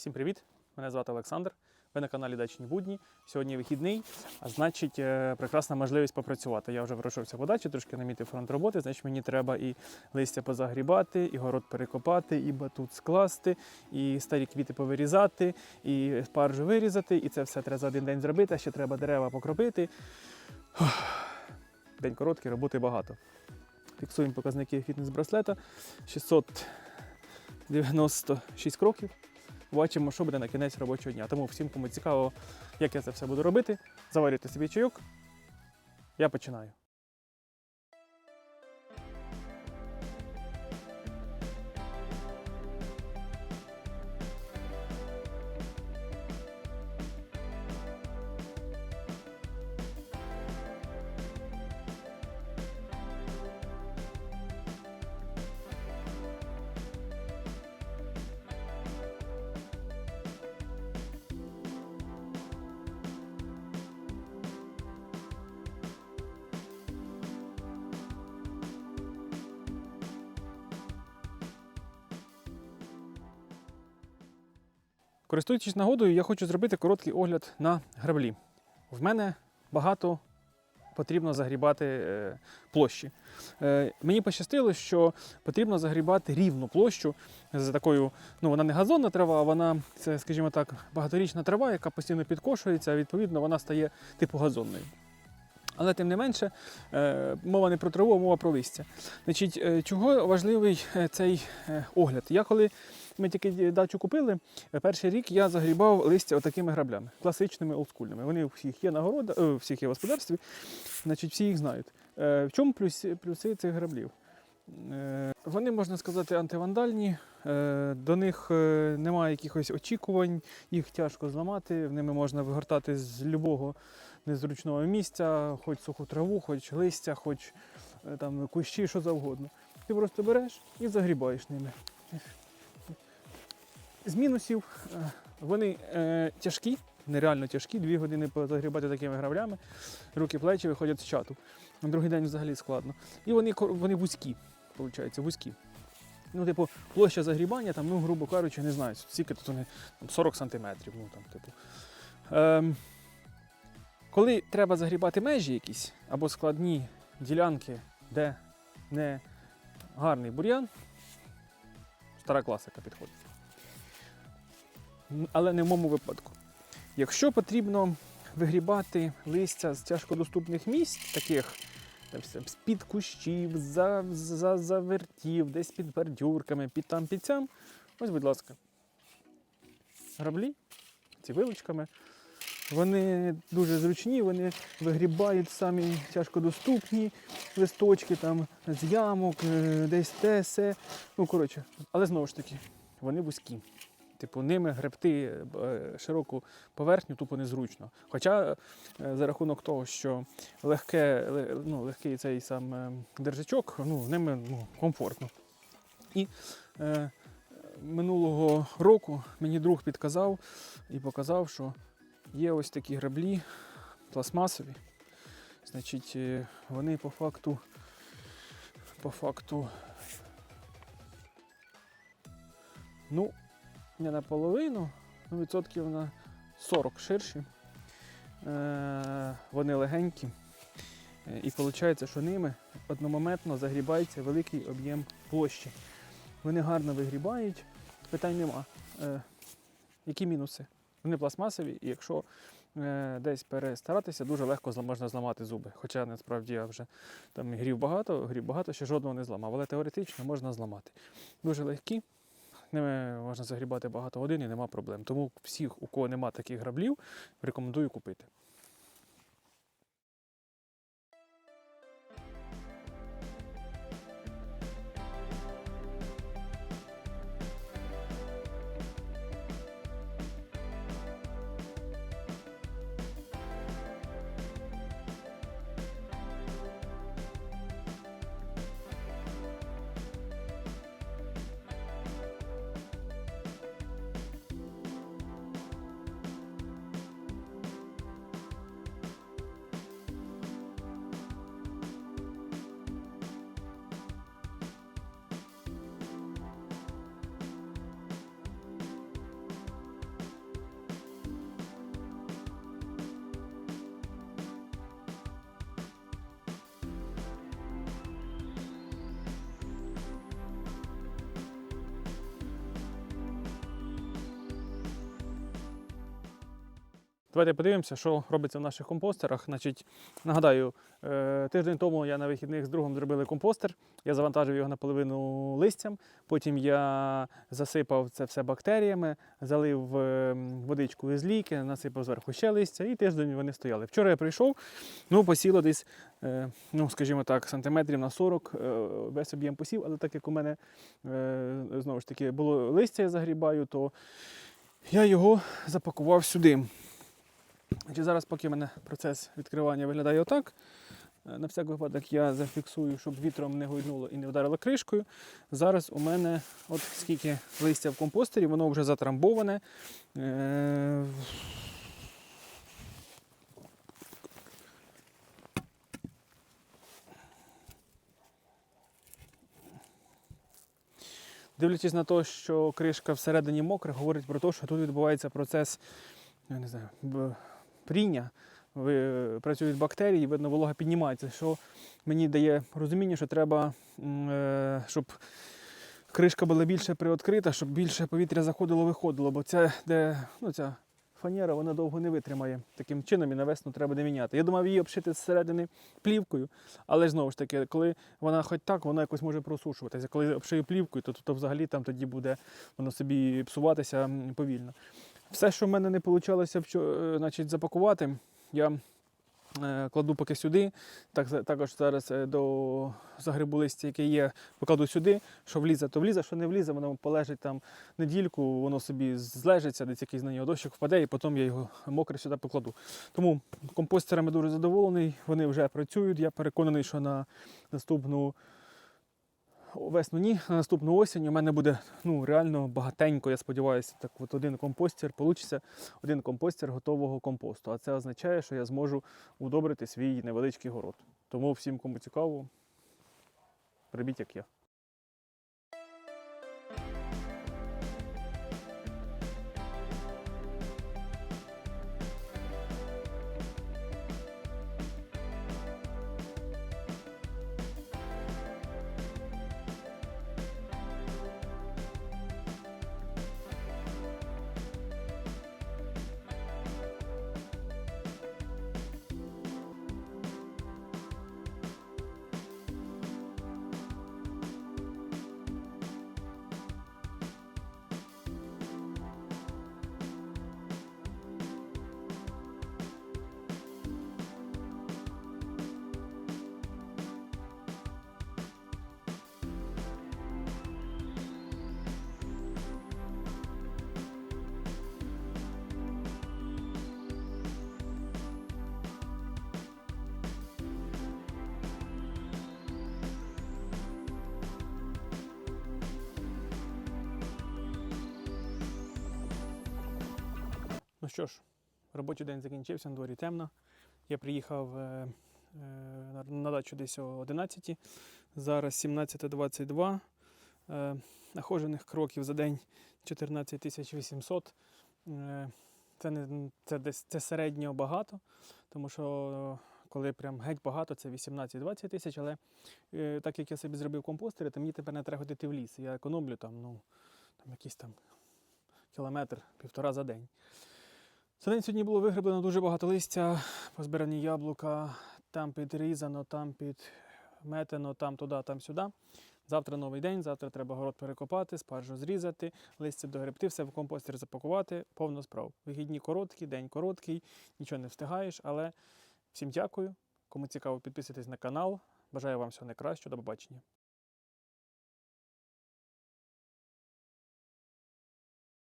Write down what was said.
Всім привіт! Мене звати Олександр. Ви на каналі Дачні Будні. Сьогодні вихідний, а значить, е, прекрасна можливість попрацювати. Я вже пройшовся по дачі, трошки намітив фронт роботи, значить мені треба і листя позагрібати, і город перекопати, і батут скласти, і старі квіти повирізати, і спаржу вирізати. І це все треба за один день зробити, а ще треба дерева покропити. День короткий, роботи багато. Фіксуємо показники фітнес-браслета 696 кроків бачимо, що буде на кінець робочого дня. Тому всім, кому цікаво, як я це все буду робити, заварюйте собі чайок. Я починаю. Користуючись нагодою, я хочу зробити короткий огляд на граблі. В мене багато потрібно загрібати е, площі. Е, мені пощастило, що потрібно загрібати рівну площу з такою, ну вона не газонна трава, а вона, це, скажімо так, багаторічна трава, яка постійно підкошується, а відповідно вона стає типу газонною. Але тим не менше, е, мова не про траву, а мова про листя. Значить, чого важливий цей огляд? Я коли ми тільки дачу купили, е, перший рік я загрібав листя отакими граблями, класичними олдскульними. Вони у всіх є нагорода, е, у всіх є в господарстві, значить, всі їх знають. Е, В чому плюси, плюси цих граблів? Е, Вони, можна сказати, антивандальні, е, до них е, немає якихось очікувань, їх тяжко зламати, в ними можна вигортати з любого незручного місця, хоч суху траву, хоч листя, хоч е, там кущі, що завгодно. Ти просто береш і загрібаєш ними. З мінусів е, вони е, тяжкі, нереально тяжкі, дві години позагрібати такими граблями, руки плечі виходять з чату. На другий день взагалі складно. І вони, вони вузькі, виходить, вузькі. Ну, типу, площа загрібання, там, ну, грубо кажучи, не знаю, скільки тут вони там, 40 сантиметрів. Ну, там, типу. Ем, коли треба загрібати межі якісь або складні ділянки, де не гарний бур'ян, стара класика підходить. Але не в моєму випадку. Якщо потрібно вигрібати листя з тяжкодоступних місць, таких з-під кущів, за, за, вертів, десь під бордюрками, під там під цям, ось, будь ласка, граблі, ці вилучками. Вони дуже зручні, вони вигрібають самі тяжкодоступні листочки там з ямок, е, десь те, се. Ну, коротше, але знову ж таки, вони вузькі. Типу, ними гребти е, широку поверхню тупо незручно. Хоча е, за рахунок того, що легке, ну, легкий цей сам е, держачок, ну, ними ну, комфортно. І е, минулого року мені друг підказав і показав, що Є ось такі граблі пластмасові. Значить, е, вони по факту, по факту, ну, не наполовину, ну, відсотків на 40 ширші. Е, вони легенькі. Е, І виходить, що ними одномоментно загрібається великий об'єм площі. Вони гарно вигрібають, питань нема. Е, які мінуси? Вони пластмасові, і якщо десь перестаратися, дуже легко можна зламати зуби. Хоча насправді я вже там грів багато, грів багато, ще жодного не зламав, але теоретично можна зламати. Дуже легкі, ними можна загрібати багато годин і нема проблем. Тому всіх, у кого нема таких граблів, рекомендую купити. Давайте подивимося, що робиться в наших компостерах. Значить, нагадаю, е, тиждень тому я на вихідних з другом зробили компостер. Я завантажив його наполовину листям. Потім я засипав це все бактеріями, залив е, водичку із ліки, насипав зверху ще листя, і тиждень вони стояли. Вчора я прийшов, ну посіло десь, е, ну скажімо так, сантиметрів на 40 е, весь об'єм посів, але так як у мене знову ж таки було листя, я загрібаю, то я його запакував сюди. Значить, зараз, поки в мене процес відкривання виглядає отак. е, На всяк випадок я зафіксую, щоб вітром не гойнуло і не вдарило кришкою. Зараз у мене, от скільки листя в компостері, воно вже затрамбоване. Е, Дивлячись на те, що кришка всередині мокра, говорить про те, що тут відбувається процес я не знаю, б- пріння. Працюють бактерії, видно, волога піднімається, що мені дає розуміння, що треба, е, щоб кришка була більше приоткрита, щоб більше повітря заходило, виходило, бо це, де, ну, ця фанера вона довго не витримає. Таким чином і на весну треба не міняти. Я думав її обшити зсередини плівкою, але знову ж таки, коли вона хоч так, вона якось може просушуватися. Коли обшию плівкою, то, то, то взагалі там тоді буде воно собі псуватися повільно. Все, що в мене не вийшло значить, запакувати, я е, кладу поки сюди. Так, також зараз е, до загребу листя, яке є, покладу сюди. Що влізе, то влізе, що не влізе, воно полежить там недільку, воно собі злежиться, десь якийсь на нього дощик впаде, і потім я його мокре сюди покладу. Тому компостерами дуже задоволений, вони вже працюють. Я переконаний, що на наступну весну ні, на наступну осінь у мене буде ну, реально багатенько, я сподіваюся, так от один компостер, получиться один компостер готового компосту. А це означає, що я зможу удобрити свій невеличкий город. Тому всім, кому цікаво, прибіть як я. Що ж, робочий день закінчився, на дворі темно. Я приїхав е, е, на, дачу десь о 11. Зараз 17.22. Е, нахожених кроків за день 14 800. Е, це, не, це, десь, це середньо багато, тому що коли прям геть багато, це 18-20 тисяч, але е, так як я собі зробив компостери, то мені тепер не треба ходити в ліс. Я економлю там, ну, там якийсь там кілометр, півтора за день. За день сьогодні було виграблено дуже багато листя, позбирані яблука, там підрізано, там підметено, там туди, там сюди. Завтра новий день, завтра треба город перекопати, спаржу зрізати, листя догребти, все в компостер запакувати, повно справ. Вихідні короткі, день короткий, нічого не встигаєш, але всім дякую. Кому цікаво, підписуйтесь на канал. Бажаю вам всього найкращого. До побачення.